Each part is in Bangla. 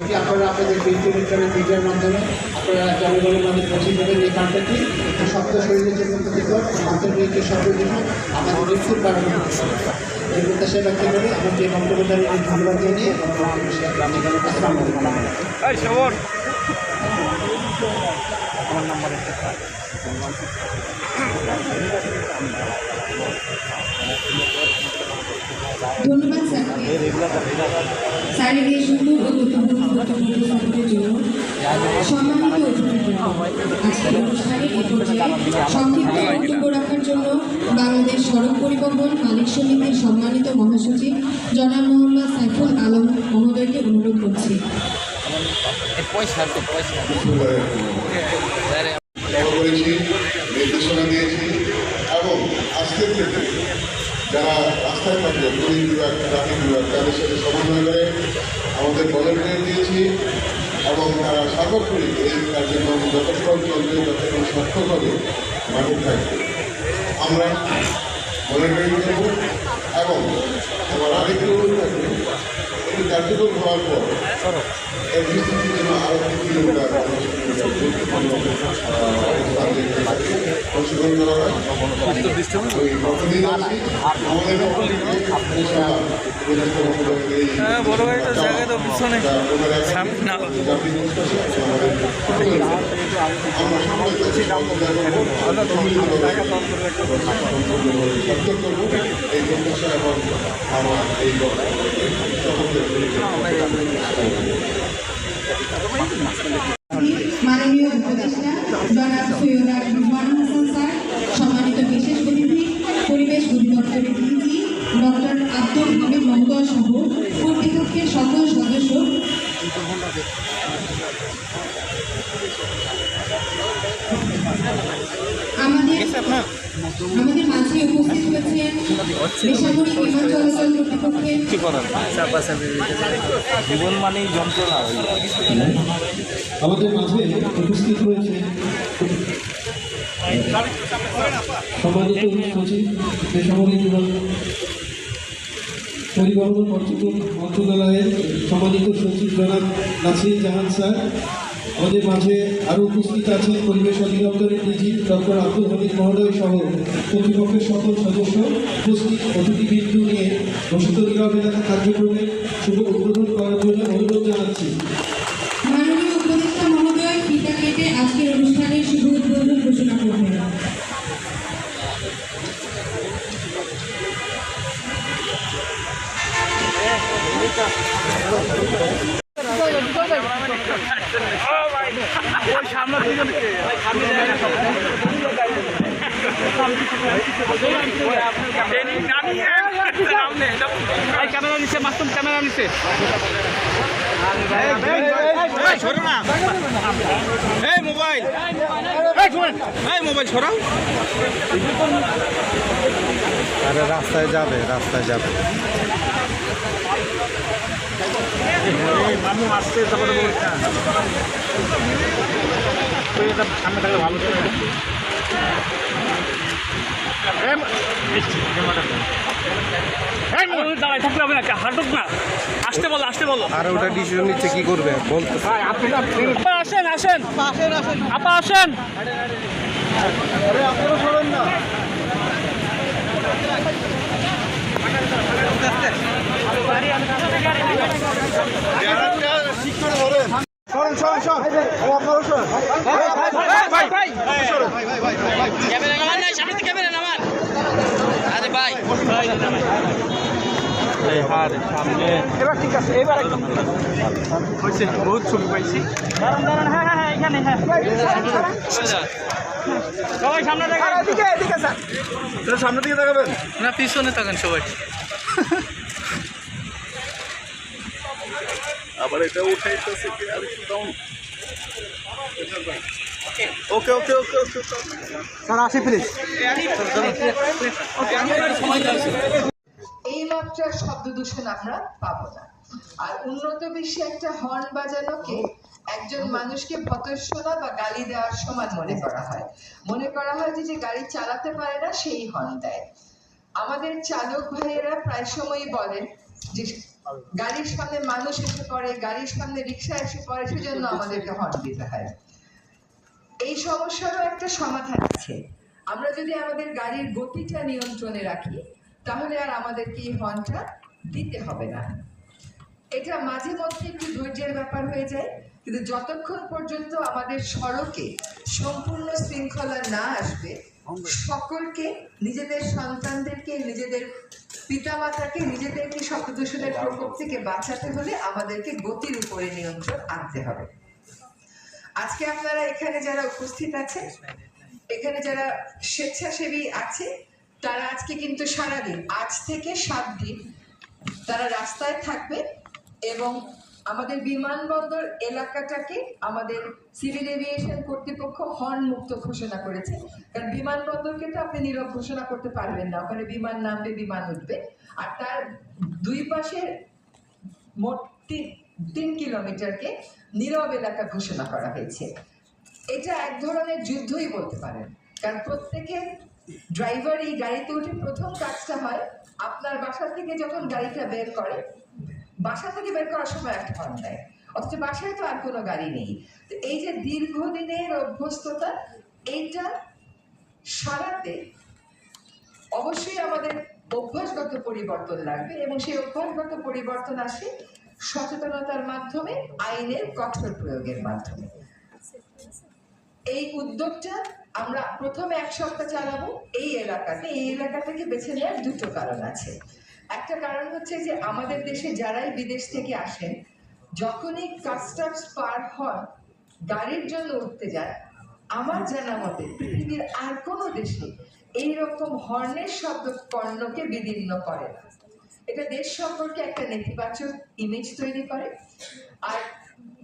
আপনারা আপনাদের প্রিন্ট ইলেকট্রনিক মিডিয়ার মাধ্যমে আপনারা জনগণের মাঝে পৌঁছে দেবেন এই কার্ডটি শব্দ শরীরের জন্য ক্ষতিকর অন্তর্নিহিত শব্দের জন্য আমাদের মৃত্যুর কারণ। এই প্রত্যাশা ব্যক্ত করে আমাকে এই বক্তব্যটা ধন্যবাদ জানিয়ে আসসালামু আলাইকুম। ধন্যবাদ স্যারকে সুন্দর ও গুরুত্বপূর্ণ জন্য সম্মানিত সংক্ষিপ্ত বক্তব্য রাখার জন্য বাংলাদেশ সড়ক পরিবহন মালিক সমিতির সম্মানিত মহাসচিব জনাব মোহাম্মদ সাইফুল আলম মহোদয়কে অনুরোধ করছি। পয়সা পয়সা খবর করেছি নির্দেশনা দিয়েছি এবং আজকের থেকে যারা রাস্তায় থাকবে পুলিশ বিভাগ ট্রাফিক বিভাগ, তাদের সাথে সমন্বয় করে আমাদের ভলেন্টিয়ার দিয়েছি এবং তারা সার্বক্ষণিক এই কার্যক্রম যতক্ষণ চলবে ততক্ষণ সক্ষভাবে মাঠে থাকবে। আমরা ভলেন্টিয়ারিং করব এবং আমার আরেকটি অনুরোধ থাকবে এটি কার্যক্রম হওয়ার পর। এর ভিত্তিতে যেন আরও করা হয় বড় ভাইটা জায়গায় তো পিছনে। সামনে না। এই এবং আমার এই বক্তব্য। সকলকে মাননীয় উপদেষ্টা জনাব সৈয়দ রিজওয়ান হাসান সম্মানিত বিশেষ অতিথি, পরিবেশ ডিজি ডক্টর আব্দুল হামিদ মহোদয় সকল সদস্য। আমাদের আমাদের উপস্থিত হয়েছেন বেসামরিক বিমান চলাচল কর্তৃপক্ষের কি করার চাপাচাপি জীবন মানেই যন্ত্রণা। আমাদের মাঝে উপস্থিত সচিব বেসামরিক বিমান পরিবহন পর্যটন মন্ত্রণালয়ের সম্মানিত সচিব জনাব নাসির জাহান স্যার আমাদের মাঝে আরও উপস্থিত আছেন পরিবেশ অধিদপ্তরের ডিজি ডক্টর আব্দুল হামিদ মহোদয় সহ কর্তৃপক্ষের সকল সদস্য উপস্থিত। অতিথিবৃন্দ নিয়ে বসন্ত নীরব এলাকা কার্যক্রমের শুভ উদ্বোধন করার জন্য অনুরোধ জানাচ্ছি। মাননীয় উপদেষ্টা মহোদয় ফিতা কেটে আজকের অনুষ্ঠানের শুভ উদ্বোধন ঘোষণা করবেন। মাস্তুম ক্যামেরা মোবাইল মোবাইল আরে রাস্তায় যাবে রাস্তায় যাবে। মানুষ আসছে তারপরে বলছে। সামনে থাকলে ভালো ছিল। দাঁড়ায় থাকলে হবে না হাঁটুক না। আসতে বলো আসতে বলো। আর ওটা ডিসিশন নিচ্ছে কি করবে? বলতে আপা আসেন আসেন। আপা আসেন। নাই সামনে ক্যামেরা নামান আরে ভাই এবার ঠিক আছে এবার হয়েছে বহুত ছবি পাইছি দাঁড়ান দাঁড়ান হ্যাঁ হ্যাঁ হ্যাঁ এখানে হ্যাঁ সবাই সামনে দেখেন। এদিকে এদিকে সামনে দিকে দেখাবেন না পিছনে থাকেন সবাই। আবার এটা উঠাইতেছে কি আর একটু down okay okay okay okay sir আসি প্লিজ এই মাত্রার শব্দ দূষণ আমরা পাবো না। আর উন্নত বিশ্বে একটা হর্ন বাজানোকে একজন মানুষকে ভতর্ষণা বা গালি দেওয়ার সমান মনে করা হয়। মনে করা হয় যে যে গাড়ি চালাতে পারে না সেই হর্ন দেয়। আমাদের চালক ভাইয়েরা প্রায় সময়ই বলেন যে গাড়ির সামনে মানুষ এসে পড়ে, গাড়ির সামনে রিক্সা এসে পড়ে, সেজন্য আমাদেরকে হর্ন দিতে হয়। এই সমস্যারও একটা সমাধান আছে। আমরা যদি আমাদের গাড়ির গতিটা নিয়ন্ত্রণে রাখি, তাহলে আর আমাদেরকে এই হর্নটা দিতে হবে না। এটা মাঝে মধ্যে একটু ধৈর্যের ব্যাপার হয়ে যায়, কিন্তু যতক্ষণ পর্যন্ত আমাদের সড়কে সম্পূর্ণ শৃঙ্খলা না আসবে সকলকে, নিজেদের সন্তানদেরকে, নিজেদের পিতামাতাকে, নিজেদেরকে শব্দ দূষণের প্রকোপ থেকে বাঁচাতে হলে আমাদেরকে গতির উপরে নিয়ন্ত্রণ আনতে হবে। আজকে আপনারা এখানে যারা উপস্থিত আছেন এখানে যারা স্বেচ্ছাসেবী আছে, তারা আজকে কিন্তু সারাদিন, আজ থেকে সাত দিন তারা রাস্তায় থাকবে এবং আমাদের বিমানবন্দর এলাকাটাকে আমাদের সিভিল এভিয়েশন কর্তৃপক্ষ হর্ন মুক্ত ঘোষণা করেছে। কারণ বিমানবন্দরকে তো আপনি নীরব ঘোষণা করতে পারবেন না। ওখানে বিমান নামবে, বিমান উঠবে। আর তার দুই পাশের মোট তিন- তিন কিলোমিটারকে নীরব এলাকা ঘোষণা করা হয়েছে। এটা এক ধরনের যুদ্ধই বলতে পারেন। কারণ প্রত্যেকের ড্রাইভার এই গাড়িতে উঠে প্রথম কাজটা হয় আপনার বাসা থেকে যখন গাড়িটা বের করে বাসা থেকে বের করার সময় হর্ন দেয়। অথচ বাসায় তো আর কোনো গাড়ি নেই। তো এই যে দীর্ঘদিনের অভ্যস্ততা, এইটা সারাতে অবশ্যই আমাদের অভ্যাসগত পরিবর্তন লাগবে এবং সেই অভ্যাসগত পরিবর্তন আসে সচেতনতার মাধ্যমে, আইনের কঠোর প্রয়োগের মাধ্যমে। এই উদ্যোগটা আমরা প্রথমে এক সপ্তাহ চালাবো। এই এলাকাতে, এই এলাকা থেকে বেছে নেওয়ার দুটো কারণ আছে। একটা কারণ হচ্ছে যে আমাদের দেশে যারাই বিদেশ থেকে আসেন, যখনই কাস্টমস পার হন, গাড়ির জন্য উঠতে যায় আমার জানা মতে পৃথিবীর আর কোনো দেশে এইরকম হর্নের শব্দ কর্ণকে বিদীর্ণ করে এটা দেশ সম্পর্কে একটা নেতিবাচক ইমেজ তৈরি করে। আর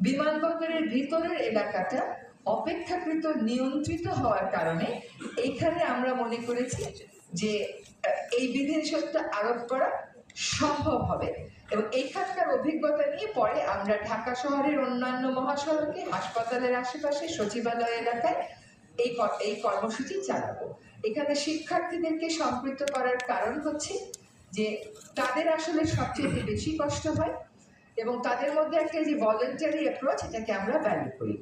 বিমানবন্দরের ভিতরের এলাকাটা অপেক্ষাকৃত নিয়ন্ত্রিত হওয়ার কারণে এইখানে আমরা মনে করেছি যে এই বিধিনিষেধটা আরোপ করা সম্ভব হবে। এবং এইখানকার অভিজ্ঞতা নিয়ে পরে আমরা ঢাকা শহরের অন্যান্য মহাসড়কে, হাসপাতালের আশেপাশে, সচিবালয় এলাকায় এই এই কর্মসূচি চালাবো। এখানে শিক্ষার্থীদেরকে সম্পৃক্ত করার কারণ হচ্ছে যে তাদের আসলে সবচেয়ে বেশি কষ্ট হয় এবং তাদের মধ্যে একটা যে ভলেন্টারি অ্যাপ্রোচ এটাকে আমরা ভ্যালু করি।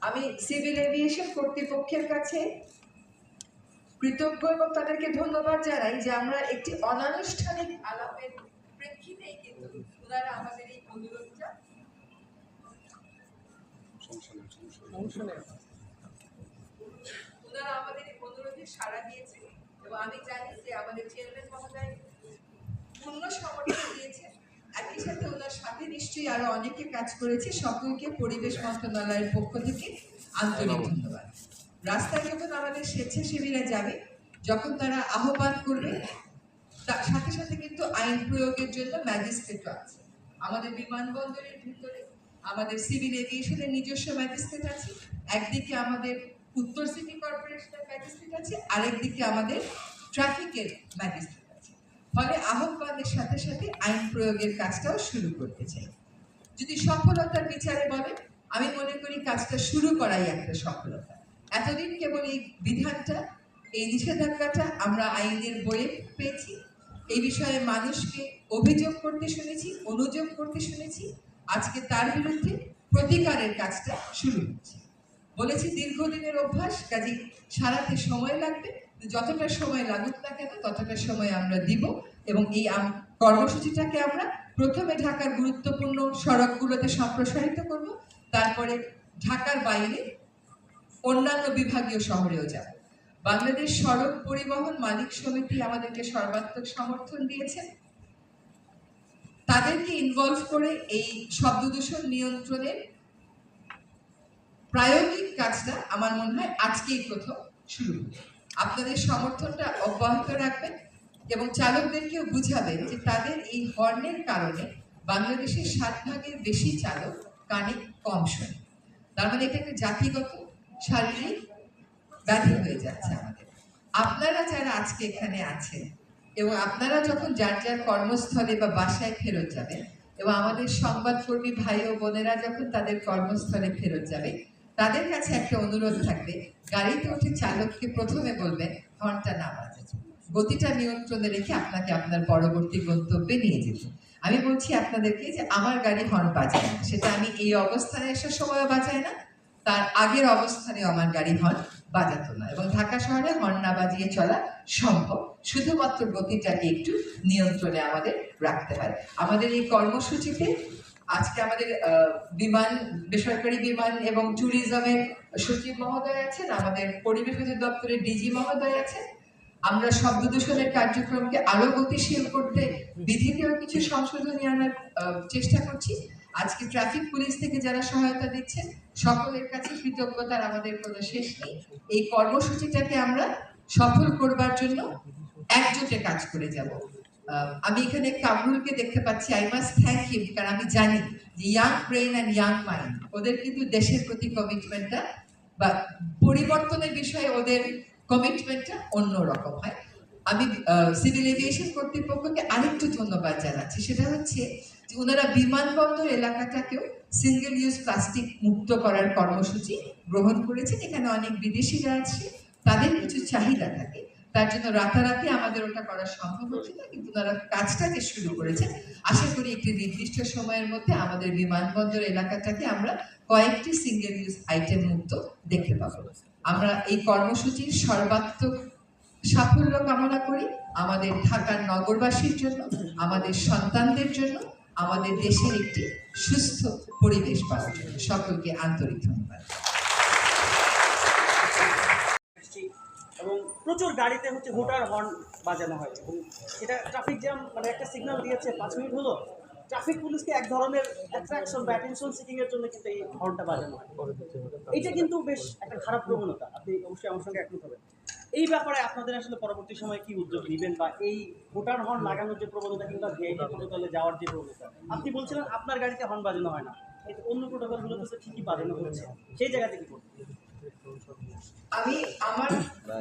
আমি সিভিল এভিয়েশন কর্তৃপক্ষের কাছে কৃতজ্ঞ এবং তাদেরকে ধন্যবাদ জানাই যে আমরা একটি অনানুষ্ঠানিক আলাপের প্রেক্ষিতেই কিন্তু ওনারা আমাদের এই অনুরোধটা ওনারা আমাদের এই অনুরোধে সাড়া দিয়েছেন এবং আমি জানি যে আমাদের চেয়ারম্যান মহোদয় পূর্ণ সমর্থন দিয়েছে। একই সাথে ওনার সাথে নিশ্চয়ই আরও অনেকে কাজ করেছে। সকলকে পরিবেশ মন্ত্রণালয়ের পক্ষ থেকে আন্তরিক ধন্যবাদ। রাস্তায় যখন আমাদের স্বেচ্ছাসেবীরা যাবে, যখন তারা আহ্বান করবে তার সাথে সাথে কিন্তু আইন প্রয়োগের জন্য ম্যাজিস্ট্রেটও আছে। আমাদের বিমানবন্দরের ভিতরে, আমাদের সিভিল এভিয়েশনের নিজস্ব ম্যাজিস্ট্রেট আছে। একদিকে আমাদের উত্তর সিটি কর্পোরেশনের ম্যাজিস্ট্রেট আছে, আরেকদিকে আমাদের ট্রাফিকের ম্যাজিস্ট্রেট আছে। ফলে আহ্বানের সাথে সাথে আইন প্রয়োগের কাজটাও শুরু করতে চাই। যদি সফলতার বিচারে বলে আমি মনে করি কাজটা শুরু করাই একটা সফলতা। এতদিন কেবল এই বিধানটা, এই নিষেধাজ্ঞাটা আমরা আইনের বইয়ে পেয়েছি। এই বিষয়ে মানুষকে অভিযোগ করতে শুনেছি, অনুযোগ করতে শুনেছি। আজকে তার বিরুদ্ধে প্রতিকারের কাজটা শুরু হচ্ছে। বলেছি, দীর্ঘদিনের অভ্যাস কাজে সারাতে সময় লাগবে। যতটা সময় লাগুক না কেন, ততটা সময় আমরা দিব এবং এই কর্মসূচিটাকে আমরা প্রথমে ঢাকার গুরুত্বপূর্ণ সড়কগুলোতে সম্প্রসারিত করব, তারপরে ঢাকার বাইরে অন্যান্য বিভাগীয় শহরেও যাব বাংলাদেশ সড়ক পরিবহন মালিক সমিতি আমাদেরকে সর্বাত্মক সমর্থন দিয়েছে। তাদেরকে ইনভলভ করে এই শব্দ দূষণ নিয়ন্ত্রণের প্রায়োগিক কাজটা আমার মনে হয় আজকেই প্রথম শুরু। আপনাদের সমর্থনটা অব্যাহত রাখবেন এবং চালকদেরকেও বুঝাবেন যে তাদের এই হর্নের কারণে বাংলাদেশের সাত ভাগের বেশি চালক কানে কম শোনে। তার মানে এটা একটা জাতিগত শারীরিক ব্যাধি হয়ে যাচ্ছে আমাদের। আপনারা যারা আজকে এখানে আছেন এবং আপনারা যখন যার যার কর্মস্থলে বা বাসায় ফেরত যাবেন এবং আমাদের সংবাদকর্মী ভাই ও বোনেরা যখন তাদের কর্মস্থলে ফেরত যাবে, তাদের কাছে একটা অনুরোধ থাকবে, গাড়িতে উঠে চালককে প্রথমে বলবেন হর্নটা না বাজে গতিটা নিয়ন্ত্রণে রেখে আপনাকে আপনার পরবর্তী গন্তব্যে নিয়ে যেতে। আমি বলছি আপনাদেরকে যে আমার গাড়ি হর্ন বাজায় না। সেটা আমি এই অবস্থানে আসার সময়ও বাজায় না তার আগের অবস্থানে আমার গাড়ি হর্ন বাজাতো না এবং ঢাকা শহরে হর্ন না বাজিয়ে চলা সম্ভব। শুধুমাত্র গতিটাকে একটু নিয়ন্ত্রণে আমাদের রাখতে হয়। আমাদের এই কর্মসূচিতে আজকে আমাদের বিমান, বেসরকারি বিমান এবং ট্যুরিজমের সচিব মহোদয় আছেন, আমাদের পরিবেশ দপ্তরের ডিজি মহোদয় আছেন। আমরা শব্দ দূষণের কার্যক্রমকে আরও গতিশীল করতে, বিধিতেও কিছু সংশোধনী আনার চেষ্টা করছি। আজকে ট্রাফিক পুলিশ থেকে যারা সহায়তা দিচ্ছেন, সকলের কাছে কৃতজ্ঞতার আমাদের কোনো শেষ নেই। এই কর্মসূচিটাকে আমরা সফল করবার জন্য একজোটে কাজ করে যাব। আমি এখানে কামরুলকে দেখতে পাচ্ছি। আই মাস্ট থ্যাংক ইউ কারণ আমি জানি যে young brain and young mind ওদের কিন্তু দেশের প্রতি কমিটমেন্টটা বা পরিবর্তনের বিষয়ে ওদের কমিটমেন্টটা অন্যরকম হয়। আমি সিভিল এভিয়েশন কর্তৃপক্ষকে আরেকটু ধন্যবাদ জানাচ্ছি। সেটা হচ্ছে ওনারা বিমানবন্দর এলাকাটাকেও সিঙ্গেল ইউজ প্লাস্টিক মুক্ত করার কর্মসূচি গ্রহণ করেছেন। এখানে অনেক বিদেশিরা আছে, তাদের কিছু চাহিদা থাকে। তার জন্য রাতারাতি আমাদের ওটা করা সম্ভব হচ্ছে না, কিন্তু তারা কাজটা যে শুরু করেছেন। আশা করি একটি নির্দিষ্ট সময়ের মধ্যে আমাদের বিমানবন্দর এলাকাটাকে আমরা কয়েকটি সিঙ্গেল ইউজ আইটেম মুক্ত দেখতে পাবো। আমরা এই কর্মসূচির সর্বাত্মক সাফল্য কামনা করি আমাদের ঢাকার নগরবাসীর জন্য, আমাদের সন্তানদের জন্য আমাদের দেশের একটি সুস্থ পরিবেশ পাওয়ার জন্য সকলকে আন্তরিক ধন্যবাদ। এবং প্রচুর গাড়িতে হচ্ছে হোটার হর্ন বাজানো হয় এবং এটা ট্রাফিক জ্যাম মানে একটা সিগন্যাল দিয়েছে, পাঁচ মিনিট হলো। ট্রাফিক পুলিশকে এক ধরনের অ্যাট্রাকশন বা অ্যাটেনশন সিকিং এর জন্য কিন্তু এই হর্নটা বাজানো হয়। এইটা কিন্তু বেশ একটা খারাপ প্রবণতা। আপনি অবশ্যই আমার সঙ্গে একমত হবেন। এই ব্যাপারে আপনাদের আসলে পরবর্তী সময়ে কি উদ্যোগ নেবেন বা এই ভোটার হর্ন লাগানোর যে প্রবণতা কিংবা ভিআইপি প্রোটোকলে যাওয়ার যে প্রবণতা আপনি বলছিলেন আপনার গাড়িতে হর্ন বাজানো হয় না। অন্য প্রোটোকলগুলো তো ঠিকই বাজানো হচ্ছে সেই জায়গা থেকে করতে আমি আমার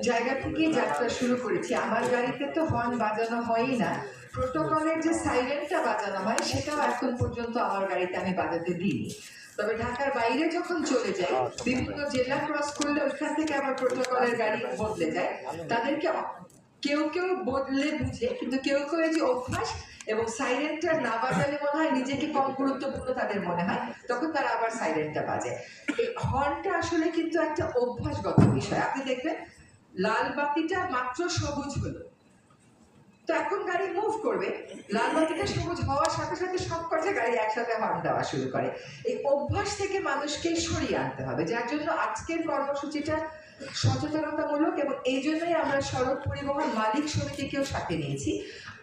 জায়গা থেকে যাত্রা শুরু করেছি। আমার গাড়িতে তো হর্ন বাজানো হয়ই না। প্রোটোকলের যে সাইরেনটা বাজানো হয় সেটাও এখন পর্যন্ত আমার গাড়িতে আমি বাজাতে দিইনি। তবে ঢাকার বাইরে যখন চলে যাই বিভিন্ন জেলা ক্রস করলে ওইখান থেকে আবার প্রোটোকলের গাড়ি বদলে যায়। তাদেরকে কেউ কেউ বদলে বুঝে কিন্তু কেউ কেউ যে অভ্যাস এবং সাইরেনটা না বাজালে মনে হয় নিজেকে কম গুরুত্বপূর্ণ তাদের মনে হয় তখন তারা আবার সাইরেনটা বাজে এই হর্নটা আসলে কিন্তু একটা অভ্যাসগত বিষয়। আপনি দেখবেন লাল বাতিটা মাত্র সবুজ হলো। তো এখন গাড়ি মুভ করবে। লাল বাতিটা সবুজ হওয়ার সাথে সাথে সব কটা গাড়ি একসাথে হর্ন দেওয়া শুরু করে। এই অভ্যাস থেকে মানুষকে সরিয়ে আনতে হবে, যার জন্য আজকের কর্মসূচিটা সচেতনতামূলক এবং এই জন্যই আমরা সড়ক পরিবহন মালিক সমিতিকেও সাথে নিয়েছি।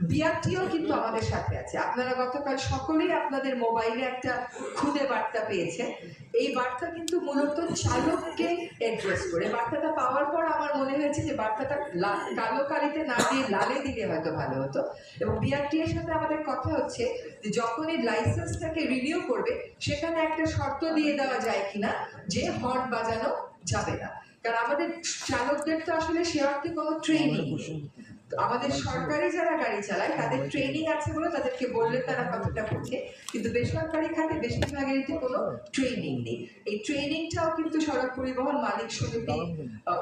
বিআরটিও কিন্তু আমাদের সাথে আছে। আপনারা গতকাল সকলেই আপনাদের মোবাইলে একটা খুদে বার্তা পেয়েছেন। এই বার্তা কিন্তু মূলত চালককে অ্যাড্রেস করে। বার্তাটা পাওয়ার পর আমার মনে হয়েছে যে বার্তাটা কালো কালিতে না দিয়ে লালে দিলে হয়তো ভালো হতো। এবং বিআরটি এর সাথে আমাদের কথা হচ্ছে যে যখনই লাইসেন্সটাকে রিনিউ করবে, সেখানে একটা শর্ত দিয়ে দেওয়া যায় কিনা যে হর্ন বাজানো যাবে না। কারণ আমাদের চালকদের তো আসলে সে অর্থে কোনো ট্রেনিং আমাদের সরকারি যারা গাড়ি চালায়, তাদের ট্রেনিং আছে বলে তাদেরকে বললে তারা কতটা বোঝে। কিন্তু বেসরকারি খাতে বেশিরভাগেরই কোনো ট্রেনিং নেই। এই ট্রেনিংটাও কিন্তু সড়ক পরিবহন মালিক সমিতি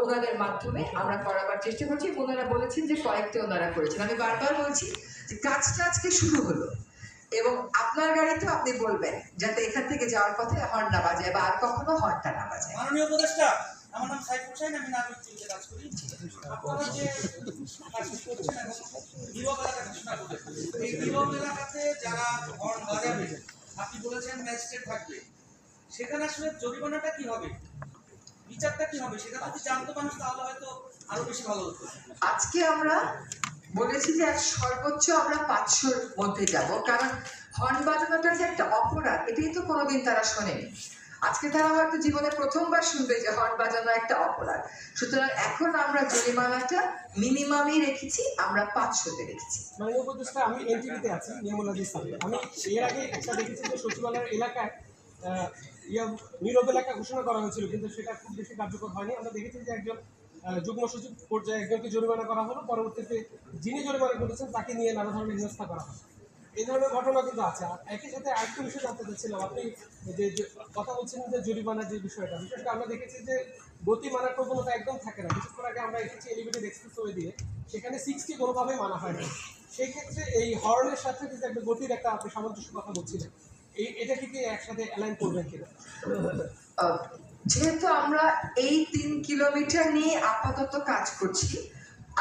ওনাদের মাধ্যমে আমরা করাবার চেষ্টা করছি ওনারা বলেছেন যে কয়েকটা ওনারা করেছেন। আমি বারবার বলছি যে কাজটা আজকে শুরু হলো এবং আপনার গাড়িতেও আপনি বলবেন যাতে এখান থেকে যাওয়ার পথে হর্ন না বাজায় বা আর কখনো হর্নটা না বাজায়। মাননীয় উপদেষ্টা, আমার নাম সাইফ হোসেন, আমি নাগরিক কাজ করি। সেখানে আসলে জরিমানাটা কি হবে বিচারটা কি হবে সেটা যদি জানতো মানুষ তাহলে হয়তো আরও বেশি ভালো হতো আজকে আমরা বলেছি যে সর্বোচ্চ আমরা পাঁচশোর মধ্যে যাব, কারণ হর্ন বাজানোটা যে একটা অপরাধ, এটাই তো কোনোদিন তারা শোনেনি। আজকে তারা হয়তো জীবনে প্রথমবার শুনবে যে হর্ন বাজানো একটা অপরাধ। সুতরাং এখন আমরা জরিমানাটা মিনিমামই রেখেছি, আমরা পাঁচশোতে রেখেছি। মাননীয় আমি এনটিভিতে আছি নিয়মনাদি সাথে। আমি এর আগে একটা দেখেছি যে সচিবালয়ের এলাকায় নীরব এলাকা ঘোষণা করা হয়েছিল, কিন্তু সেটা খুব বেশি কার্যকর হয়নি। আমরা দেখেছি যে একজন যুগ্ম সচিব পর্যায়ে একজনকে জরিমানা করা হলো। পরবর্তীতে যিনি জরিমানা করেছেন, তাকে নিয়ে নানা ধরনের হেনস্থা করা হয় এই ধরনের ঘটনা কিন্তু আছে। একই সাথে আরেকটা বিষয় জানতে চাচ্ছিলাম, আপনি যে কথা বলছেন যে জরিমানার যে বিষয়টা, বিশেষ করে আমরা দেখেছি যে গতি মানার প্রবণতা একদম থাকে না। বিশেষ করে আগে আমরা এসেছি এলিভেটেড এক্সপ্রেস ওয়ে দিয়ে, সেখানে সিক্সটি কোনোভাবেই মানা হয় না। সেই এই হর্নের সাথে কিন্তু একটা গতির একটা আপনি সামঞ্জস্য কথা বলছিলেন, এই, এটা কি একসাথে অ্যালাইন করবেন কিনা? যেহেতু আমরা এই তিন কিলোমিটার নিয়ে আপাতত কাজ করছি,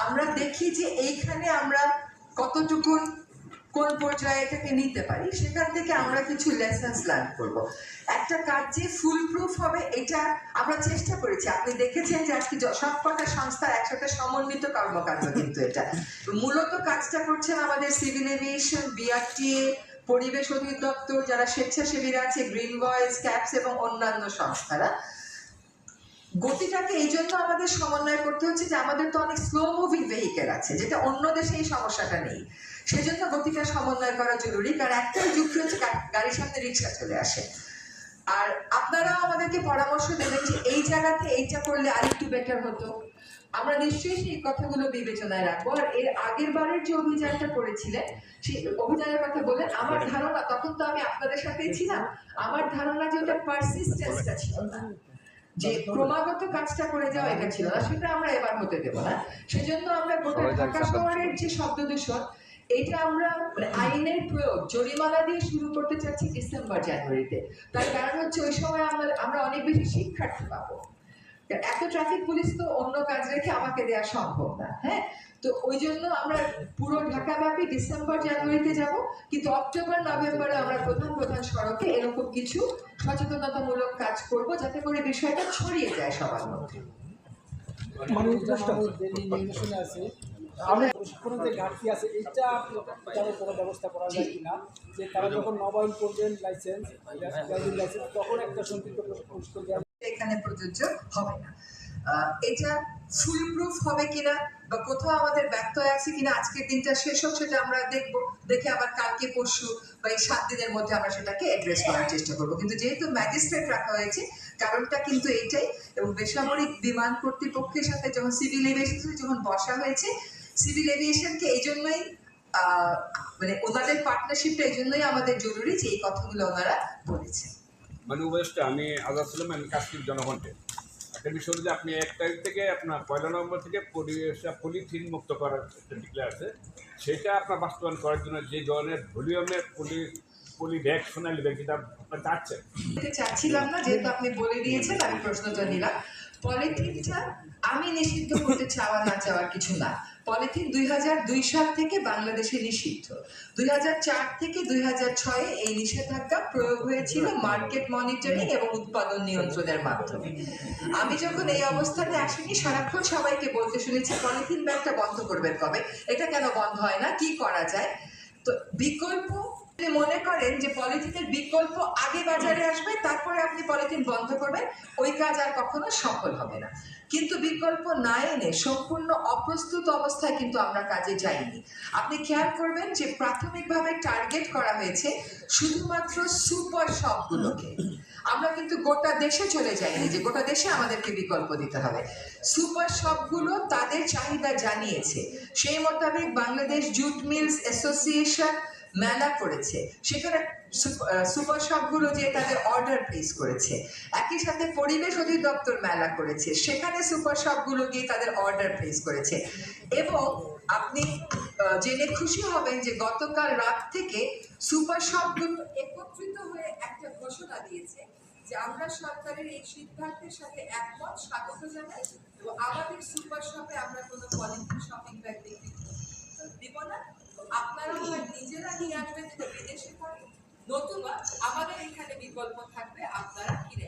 আমরা দেখি যে এইখানে আমরা কতটুকু কোন পর্যায়ে এটাকে নিতে পারি, সেখান থেকে আমরা কিছু লেসন্স লার্ন করব। একটা কাজ যে ফুল প্রুফ হবে, এটা আমরা চেষ্টা করেছি। আপনি দেখেছেন যে আজকে য- সবকটা সংস্থা একসাথে সমন্বিত কর্মকাণ্ড কিন্তু এটা। মূলত কাজটা করছেন আমাদের সিভিল এভিয়েশন বিআরটিএ পরিবেশ অধিদপ্তর, যারা স্বেচ্ছাসেবীরা আছে গ্রিন ভয়েস ক্যাপস এবং অন্যান্য সংস্থারা। গতিটাকে এই জন্য আমাদের সমন্বয় করতে হচ্ছে যে আমাদের তো অনেক স্লো মুভিং ভেহিকেল আছে, যেটা অন্য দেশে এই সমস্যাটা নেই। সেজন্য গতিটা সমন্বয় করা জরুরি কারণ একটাই যুক্তি হচ্ছে গাড়ির সামনে রিক্সা চলে আসে। আর আপনারাও আমাদেরকে পরামর্শ দেবেন যে এই জায়গাতে এইটা করলে আরেকটু বেটার হতো। আমরা নিশ্চয়ই সেই কথাগুলো বিবেচনায় রাখব। আর এর আগের বারের যে অভিযানটা করেছিলেন সেই অভিযানের কথা বলেন আমার ধারণা তখন তো আমি আপনাদের সাথেই ছিলাম আমার ধারণা যে ওটা পারসিস্টেন্সটা ছিল না। যে ক্রমাগত কাজটা করে যাওয়া এটা ছিল না সেটা আমরা এবার হতে দেব না। সেজন্য আমরা গোটা ঢাকা শহরের যে শব্দ দূষণ এটা আমরা মানে আইনের প্রয়োগ, জরিমানা দিয়ে শুরু করতে চাচ্ছি ডিসেম্বর জানুয়ারিতে। তার কারণ হচ্ছে ওই সময় আমরা আমরা অনেক বেশি শিক্ষার্থী পাবো। এত ট্রাফিক পুলিশ তো অন্য কাজ রেখে আমাকে দেওয়া সম্ভব না হ্যাঁ? তো ওই জন্য আমরা পুরো ঢাকাব্যাপী ডিসেম্বর জানুয়ারিতে যাব, কিন্তু অক্টোবর, নভেম্বরে আমরা প্রধান প্রধান সড়কে এরকম কিছু সচেতনতামূলক কাজ করব যাতে করে বিষয়টা ছড়িয়ে যায় সবার মধ্যে। আমরা প্রশিক্ষণের যে ঘাটতি আছে ব্যবস্থা করা যায় যে তারা যখন মোবাইল করবেন লাইসেন্স ড্রাইভিং লাইসেন্স তখন একটা প্রশিক্ষণ এখানে প্রযোজ্য হবে না। এটা ফুল প্রুফ হবে কিনা বা কোথাও আমাদের ব্যত্যয় আছে কিনা, আজকের দিনটা শেষ হোক, সেটা আমরা দেখব। দেখে আবার কালকে, পরশু বা এই সাত দিনের মধ্যে আমরা সেটাকে অ্যাড্রেস করার চেষ্টা করব। কিন্তু যেহেতু ম্যাজিস্ট্রেট রাখা হয়েছে, কারণটা কিন্তু এইটাই। এবং বেসামরিক বিমান কর্তৃপক্ষের সাথে যখন সিভিল এভিয়েশন যখন বসা হয়েছে সিভিল এভিয়েশনকে এই জন্যই মানে ওনাদের পার্টনারশিপটা এই জন্যই আমাদের জরুরি যে এই কথাগুলো ওনারা বলেছেন। মানে উপদেশটা আমি আজাদ ছিলাম আমি কাশ্মীর জনগণকে। একটা বিষয় যে আপনি এক তারিখ থেকে আপনার পয়লা নভেম্বর থেকে পরিবেশ পলিথিন মুক্ত করার একটা ডিক্লেয়ার আছে। সেটা আপনার বাস্তবায়ন করার জন্য যে ধরনের ভলিউমের পলি পলি ব্যাগ সোনালি ব্যাগ যেটা আপনার চাচ্ছেন চাচ্ছিলাম না যেহেতু আপনি বলে দিয়েছেন আমি প্রশ্নটা নিলাম। পলিথিনটা আমি নিষিদ্ধ করতে চাওয়া না চাওয়ার কিছু না। পলিথিন দুই হাজার দুই সাল থেকে বাংলাদেশে নিষিদ্ধ। দুই হাজার চার থেকে দুই হাজার ছয়ে এই নিষেধাজ্ঞা প্রয়োগ হয়েছিল মার্কেট মনিটরিং এবং উৎপাদন নিয়ন্ত্রণের মাধ্যমে। আমি যখন এই অবস্থানে আসিনি, সারাক্ষণ সবাইকে বলতে শুনেছি, পলিথিন ব্যাগটা বন্ধ করবেন কবে? এটা কেন বন্ধ হয় না? কি করা যায়? তো বিকল্প মনে করেন যে পলিথিনের বিকল্প আগে বাজারে আসবে, তারপরে আপনি পলিথিন বন্ধ করবেন, ওই কাজ আর কখনো সফল হবে না। কিন্তু বিকল্প না এনে সম্পূর্ণ অপ্রস্তুত অবস্থায় কিন্তু আমরা কাজে যাইনি। আপনি খেয়াল করবেন যে প্রাথমিকভাবে টার্গেট করা হয়েছে শুধুমাত্র সুপার শপগুলোকে। আমরা কিন্তু গোটা দেশে চলে যাইনি যে গোটা দেশে আমাদেরকে বিকল্প দিতে হবে। সুপার শপগুলো তাদের চাহিদা জানিয়েছে। সেই মোতাবেক বাংলাদেশ জুট মিলস অ্যাসোসিয়েশন মেলা করেছে। সেখানে সুপ- সুপার শপগুলো যে তাদের অর্ডার প্লেস করেছে। একই সাথে পরিবেশ অধিদপ্তর মেলা করেছে। সেখানে সুপার শপগুলো গিয়ে তাদের অর্ডার প্লেস করেছে। এবং আপনি জেনে খুশি হবেন যে গতকাল রাত থেকে সুপার শপগুলো একত্রিত হয়ে একটা ঘোষণা দিয়েছে যে আমরা সরকারের এই সিদ্ধান্তের সাথে একমত। স্বাগত জানাই। এবং আমাদের সুপার শপে আমরা কোনো পলিথিন শপিং ব্যাগ বিক্রি দিব না। আপনারা নিজেরা নিয়ে আসবেন তো বিদেশে করে নতুবা আমাদের এখানে বিকল্প থাকবে, আপনারা কিনে।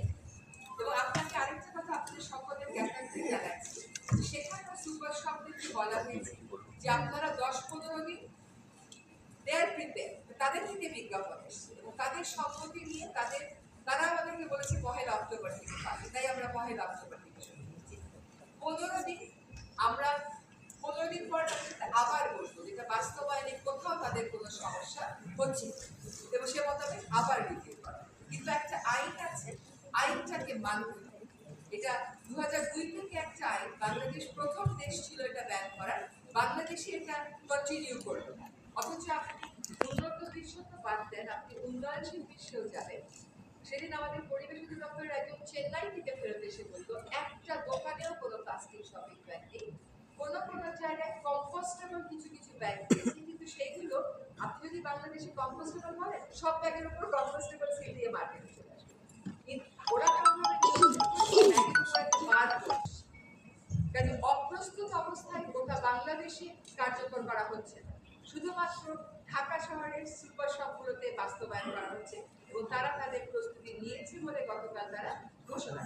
এবং আপনাকে আরেকটা কথা আপনাদের সকলের জ্ঞাতার্থে জানাচ্ছি। সেখানে সুপার শপদেরকে বলা হয়েছে যে আপনারা দশ পনেরো দিন দেয়ার প্রিপেয়ার তাদের থেকে বিজ্ঞাপন এসছে এবং তাদের সম্মতি নিয়ে তাদের, তারা আমাদেরকে বলেছে পহেলা অক্টোবর থেকে পাবে। তাই আমরা পহেলা অক্টোবর থেকে করছি। পনেরো দিন, আমরা পনেরো দিন পর আবার বসবো। যেটা বাস্তবায়নে কোথাও তাদের কোনো সমস্যা হচ্ছে। এবং সে মোতাবেক আবার রিভিউ করা কিন্তু একটা আইন আছে, আইনটাকে মানতে এটা দু হাজার দুই থেকে একটা আইন, বাংলাদেশ প্রথম দেশ ছিল এটা ব্যান করার বাংলাদেশে এটা কন্টিনিউ করবে অথচ আপনি উন্নত বিশ্ব তো বাদ দেন, আপনি উন্নয়নশীল বিশ্বেও যাবেন। সেদিন আমাদের পরিবেশ অধিদপ্তরের একজন চেন্নাই থেকে ফেরত এসে বলতো একটা দোকানেও কোনো প্লাস্টিক শপিং ব্যাগ নেই। কোনো জায়গায় কম্পোস্টেবল কিছু কিছু ব্যাগ কিন্তু সেইগুলো আপনি যদি বাংলাদেশে কম্পোস্টেবল বলেন, সব ব্যাগের উপর কম্পোস্টেবল সিল দিয়ে মার্কেটে কার্যকর করা হচ্ছে। শুধুমাত্র ঢাকা শহরের সুপার শপগুলোতে বাস্তবায়ন করা হচ্ছে এবং তারা তাদের প্রস্তুতি নিয়েছে বলে গতকাল তারা ঘোষণা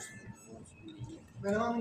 ম্যাডাম